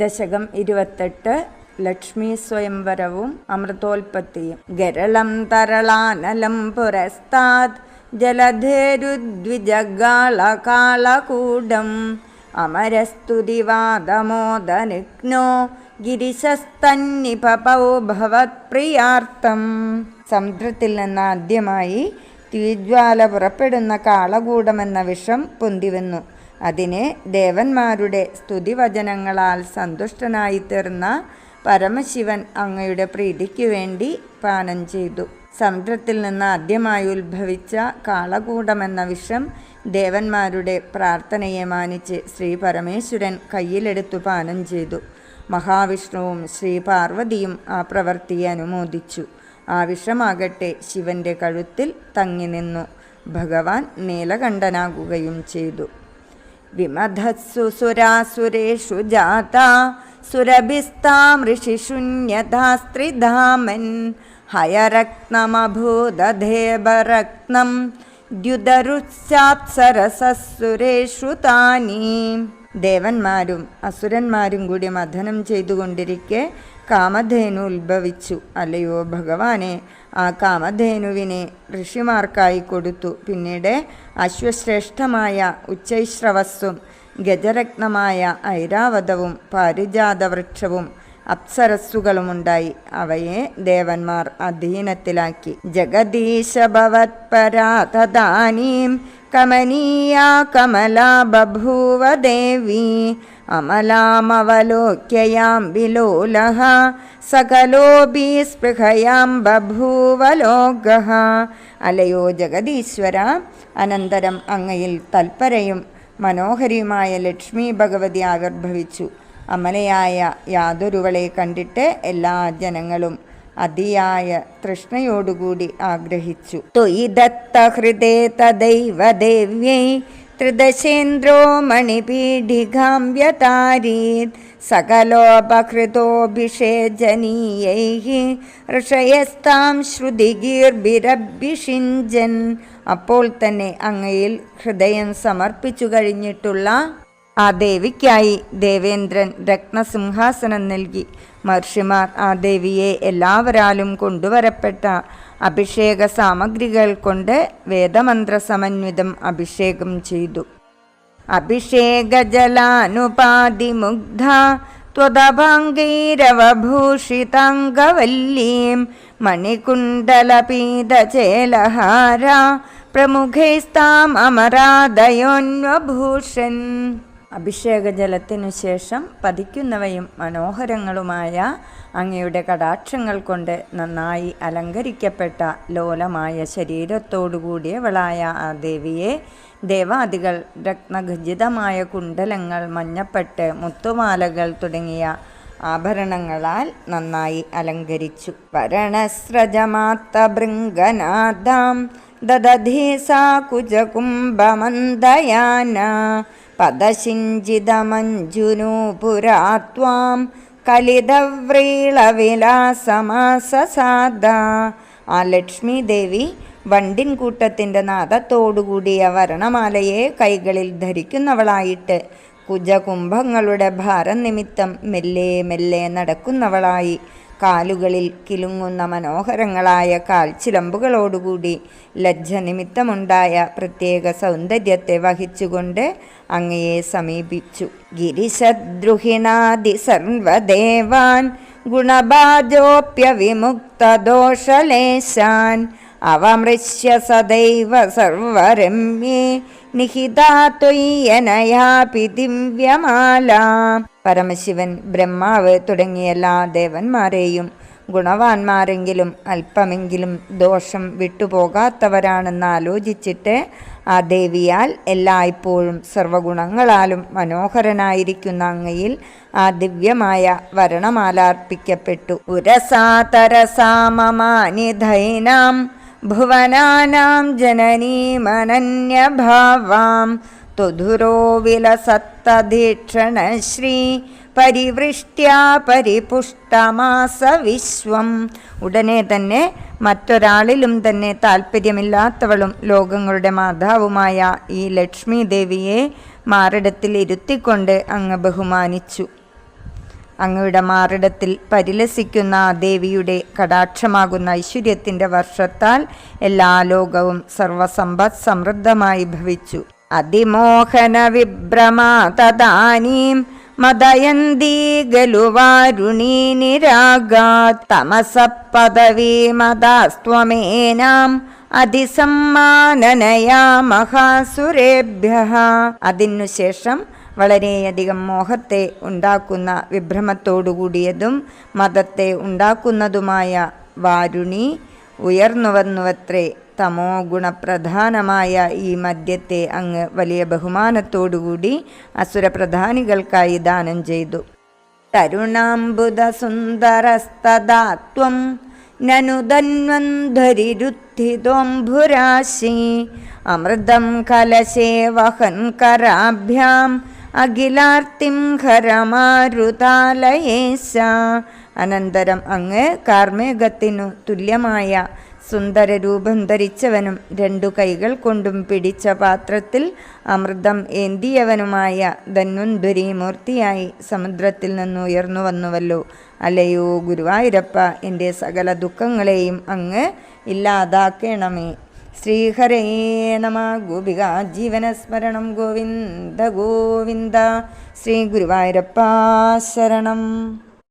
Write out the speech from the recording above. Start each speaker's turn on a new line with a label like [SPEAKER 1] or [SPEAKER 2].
[SPEAKER 1] ദശകം ഇരുപത്തെട്ട് ലക്ഷ്മി സ്വയംവരവും അമൃതോൽപത്തിയും ഗരളം തരളാനലം പുരസ്താത് ജലധേരുദ്വിജഗാളകാളകൂടം. അമരസ്തുതിവാദമോദനിഗ്നോ ഗിരിശസ്തന്നിപപൗ ഭവത്പ്രിയാർത്ഥം സമുദ്രത്തിൽ നിന്ന് ആദ്യമായി തീജ്വാല പുറപ്പെടുന്ന കാളകൂടമെന്ന വിഷം പൊന്തിവന്നു. അതിനെ ദേവന്മാരുടെ സ്തുതിവചനങ്ങളാൽ സന്തുഷ്ടനായി തീർന്ന പരമശിവൻ അങ്ങയുടെ പ്രീതിക്കു വേണ്ടി പാനം ചെയ്തു. സമുദ്രത്തിൽ നിന്ന് ആദ്യമായി ഉത്ഭവിച്ച കാളകൂടമെന്ന വിഷം ദേവന്മാരുടെ പ്രാർത്ഥനയെ മാനിച്ച് ശ്രീ പരമേശ്വരൻ കയ്യിലെടുത്തു പാനം ചെയ്തു. മഹാവിഷ്ണുവും ശ്രീ പാർവതിയും ആ പ്രവൃത്തിയെ അനുമോദിച്ചു. ആ വിഷമാകട്ടെ ശിവന്റെ കഴുത്തിൽ തങ്ങി നിന്നു ഭഗവാൻ നീലകണ്ഠനാകുകയും ചെയ്തു. വിമധസ്സു സുരാസുരേഷു ജാത സുരഭിസ്താം ഋഷിശൂന്യതാസ്ത്രിധാമൻ ഹയരത്നമഭൂതധേബരത്നം ദ്യുതരുച്ചാപ്സരസസുരേഷു താനീ. ദേവന്മാരും അസുരന്മാരും കൂടി മഥനം ചെയ്തുകൊണ്ടിരിക്കെ കാമധേനു ഉത്ഭവിച്ചു. അല്ലയോ ഭഗവാനെ ആ കാമധേനുവിനെ ഋഷിമാർക്കായി കൊടുത്തു. പിന്നീട് അശ്വശ്രേഷ്ഠമായ ഉച്ചൈശ്രവസ്സും ഗജരത്നമായ ഐരാവതവും പാരിജാതവൃക്ഷവും അപ്സരസ്സുകളുമുണ്ടായി. അവയെ ദേവന്മാർ അധീനത്തിലാക്കി. ജഗദീശ ഭവത്പരാതദാനീം കമനീയാ കമലാ ബഭൂവ ദേവി വിലോലഃ സകലോപി സ്പൃഹയാം ബഭൂവലോക അലയോ ജഗദീശ്വര അനന്തരം അങ്ങയിൽ തൽപരയും മനോഹരിയുമായ ലക്ഷ്മി ഭഗവതി ആവിർഭവിച്ചു. അമലയായ യാതൊരുവളെ കണ്ടിട്ട് എല്ലാ ജനങ്ങളും അതിയായ തൃഷ്ണയോടുകൂടി ആഗ്രഹിച്ചു. തൊയ് ഹൃദയ തദൈവ ദേവ്യൈ ത്രിദശേന്ദ്രോ മണിപീഠികാം വ്യതാരീത് സകലോപഹൃതോഭിഷേജനീയൈ ഋഷയസ്താം ശ്രുതിഗീർഭിരഭിഷിഞ്ചൻ. അപ്പോൾ തന്നെ അങ്ങയിൽ ഹൃദയം സമർപ്പിച്ചു കഴിഞ്ഞിട്ടുള്ള ആ ദേവിക്കായി ദേവേന്ദ്രൻ രത്നസിംഹാസനം നൽകി. മഹർഷിമാർ ആ ദേവിയെ എല്ലാവരാലും കൊണ്ടുവരപ്പെട്ട അഭിഷേക സാമഗ്രികൾ കൊണ്ട് വേദമന്ത്ര സമന്വിതം അഭിഷേകം ചെയ്തു അഭിഷേകജലാനുപാതിമുഗ്ധ त्वदभाङ्गैरवभूषिताङ्गवल्लीं मणिकुण्डलपीतचेलहार പ്രമുഖൈസ്താം അമരാദയോന്വഭൂഷൻ അഭിഷേകജലത്തിനു ശേഷം പതിക്കുന്നവയും മനോഹരങ്ങളുമായ അങ്ങയുടെ കടാക്ഷങ്ങൾ കൊണ്ട് നന്നായി അലങ്കരിക്കപ്പെട്ട ലോലമായ ശരീരത്തോടുകൂടിയവളായ ആ ദേവിയെ ദേവാദികൾ രത്നഖചിതമായ കുണ്ടലങ്ങൾ മഞ്ഞപ്പെട്ട് മുത്തുമാലകൾ തുടങ്ങിയ ആഭരണങ്ങളാൽ നന്നായി അലങ്കരിച്ചു. വരണസ്രജമാത്ത ദദധീ സാ കുജകുംഭമന്ദയാന പദശിഞ്ചിതമഞ്ജുനൂപുരാത്വാം കലിതവ്രീളവിലാസമാസസാദ. ആ ലക്ഷ്മി ദേവി വണ്ടിൻ കൂട്ടത്തിന്റെ നാദത്തോടുകൂടിയ വരണമാലയെ കൈകളിൽ ധരിക്കുന്നവളായിട്ട് കുജകുംഭങ്ങളുടെ ഭാരം നിമിത്തം മെല്ലെ മെല്ലെ നടക്കുന്നവളായി. കാലുകളിൽ കിലുങ്ങുന്ന മനോഹരങ്ങളായ കാൽച്ചിലമ്പുകളോടുകൂടി ലജ്ജ നിമിത്തമുണ്ടായ പ്രത്യേക സൗന്ദര്യത്തെ വഹിച്ചുകൊണ്ട് അങ്ങയെ സമീപിച്ചു. ഗിരിശദ്രുഹിനാദി സർവദേവാൻ ഗുണബാജോപ്യ വിമുക്തദോഷലേശാൻ അവമൃശ്യ സദൈവ സർവരമ്യേ നിഹിതാ ത്വയ്യനയാപി ദിവ്യമാല പരമശിവൻ ബ്രഹ്മാവ് തുടങ്ങിയ എല്ലാ ദേവന്മാരെയും ഗുണവാന്മാരെങ്കിലും അല്പമെങ്കിലും ദോഷം വിട്ടുപോകാത്തവരാണെന്ന് ആലോചിച്ചിട്ട് ആ ദേവിയാൽ എല്ലായ്പ്പോഴും സർവഗുണങ്ങളാലും മനോഹരനായിരിക്കുന്ന അങ്ങയിൽ ആ ദിവ്യമായ വരണമാലാർപ്പിക്കപ്പെട്ടു. ഉരസാതരസാമമാനിധൈനാം ഭുവനാനാം ജനനീമനന്യഭാവാം ത്വധുരോ വിലസത്തധീക്ഷണശ്രീ പരിവൃഷ്ട്യാ പരിപുഷ്ടമാസ വിശ്വം ഉടനെ തന്നെ മറ്റൊരാളിലും തന്നെ താല്പര്യമില്ലാത്തവളും ലോകങ്ങളുടെ മാതാവുമായ ഈ ലക്ഷ്മി ദേവിയെ മാറിടത്തിൽ ഇരുത്തിക്കൊണ്ട് അങ്ങ് ബഹുമാനിച്ചു. അങ്ങയുടെ മാറിടത്തിൽ പരിലസിക്കുന്ന ആ ദേവിയുടെ കടാക്ഷമാകുന്ന ഐശ്വര്യത്തിന്റെ വർഷത്താൽ എല്ലാ ലോകവും സർവസമ്പദ് സമൃദ്ധമായി ഭവിച്ചു. അതിമോഹന വിഭ്രമാ തദാനീം മദയന്തീ ഗലുവാരുണീ നിരാഗാ തമസ പദവീ മദാസ്ത്വമേനാം അതിസമ്മാനനയാ മഹാസുരേഭ്യ അതിനുശേഷം വളരെയധികം മോഹത്തെ ഉണ്ടാക്കുന്ന വിഭ്രമത്തോടുകൂടിയതും മതത്തെ ഉണ്ടാക്കുന്നതുമായ വാരുണി ഉയർന്നു വന്നുവത്രേ തമോ ഗുണപ്രധാനമായ ഈ മദ്യത്തെ അങ്ങ് വലിയ ബഹുമാനത്തോടുകൂടി അസുരപ്രധാനികൾക്കായി ദാനം ചെയ്തു. നനു ധന്വന്ധരിരുദ്ധിതോംഭുരാശി അമൃതം കലശേ വഹൻ കരാഭ്യാം അഖിലാർത്തിം ഹരമാരുതാലയേശ അനന്തരം അങ്ങ് കാർമേഘത്തിനു തുല്യമായ സുന്ദര രൂപം ധരിച്ചവനും രണ്ടു കൈകൾ കൊണ്ടും പിടിച്ച പാത്രത്തിൽ അമൃതം ഏന്തിയവനുമായ ധന്വന്തുരി മൂർത്തിയായി സമുദ്രത്തിൽ നിന്ന് ഉയർന്നു വന്നുവല്ലോ. അല്ലയോ ഗുരുവായൂരപ്പ എന്റെ സകല ദുഃഖങ്ങളെയും അങ്ങ് ഇല്ലാതാക്കണമേ. ശ്രീഹരേ നമ ഗോപിക ജീവനസ്മരണം ഗോവിന്ദ ഗോവിന്ദ ശ്രീ ഗുരുവായൂരപ്പ ശരണം.